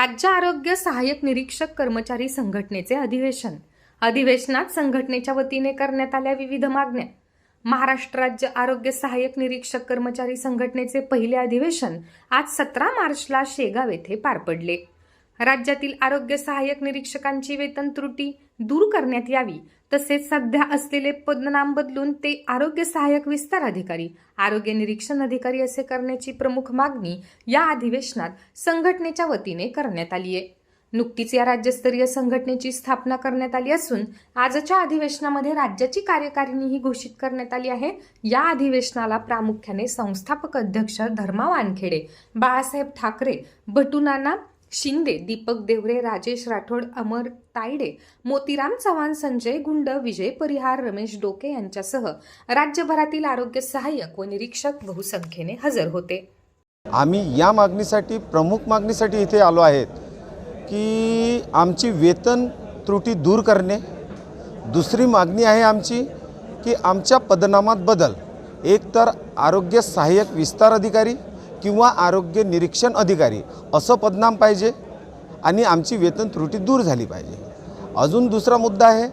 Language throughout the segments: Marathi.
राज्य आरोग्य सहाय्यक निरीक्षक कर्मचारी संघटनेचे अधिवेशन. अधिवेशनात संघटनेच्या वतीने करण्यात आल्या विविध मागण्या. महाराष्ट्र राज्य आरोग्य सहाय्यक निरीक्षक कर्मचारी संघटनेचे पहिले अधिवेशन आज सतरा मार्चला शेगाव येथे पार पडले. राज्यातील आरोग्य सहाय्यक निरीक्षकांची वेतन त्रुटी दूर करण्यात यावी. तसेच सध्या असलेले पदनाम बदलून ते आरोग्य सहाय्यक विस्तार अधिकारी आरोग्य निरीक्षण अधिकारी असे करण्याची प्रमुख मागणी या अधिवेशनात संघटनेच्या वतीने करण्यात आली आहे. नुकतीच या राज्यस्तरीय संघटनेची स्थापना करण्यात आली असून आजच्या अधिवेशनामध्ये राज्याची कार्यकारिणीही घोषित करण्यात आली आहे. या अधिवेशनाला प्रामुख्याने संस्थापक अध्यक्ष धर्मा वानखेडे बाळासाहेब ठाकरे भटुनाना शिंदे दीपक देवरे राजेश राठोड अमर तायडे मोतीराम चव्हाण संजय गुंड विजय परिहार रमेश डोके यांच्यासह राज्यभरातील आरोग्य सहाय्यक व निरीक्षक बहुसंख्येने हजर होते. आम्ही या मागणीसाठी प्रमुख मागणीसाठी इथे आलो आहेत की आमची वेतन त्रुटी दूर करणे. दुसरी मागणी आहे आमची की आमच्या पदनामात बदल. एक तर आरोग्य सहाय्यक विस्तार अधिकारी किंवा आरोग्य निरीक्षण अधिकारी असं पदनाम पाहिजे आणि आमची वेतन त्रुटी दूर झाली पाहिजे. अजून दुसरा मुद्दा आहे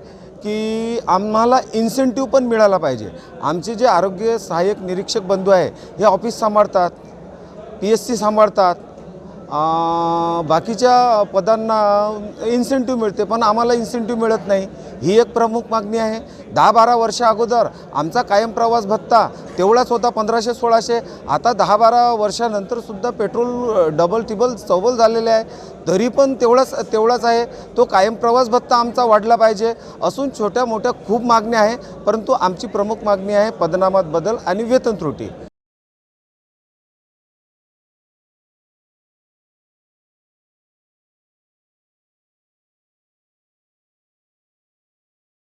की आम्हाला इन्सेंटिव्ह पण मिळाला पाहिजे. आमचे जे आरोग्य सहाय्यक निरीक्षक बंधू आहे हे ऑफिस सांभाळतात पी एस सी सांभाळतात बाकीच्या पदांना इन्सेंटिव्ह मिळते पण आम्हाला इन्सेंटिव्ह मिळत नाही. ही एक प्रमुख मागणी आहे. दहा बारा वर्षा अगोदर आमचा कायम प्रवास भत्ता तेवढाच होता पंधराशे सोळाशे. आता दहा बारा वर्षानंतरसुद्धा पेट्रोल डबल टिबल चौबल झालेले आहे. तरी पण तेवढाच तेवढाच आहे. तो कायम प्रवास भत्ता आमचा वाढला पाहिजे असून छोट्या मोठ्या खूप मागण्या आहे परंतु आमची प्रमुख मागणी आहे पदनामात बदल आणि वेतन त्रुटी.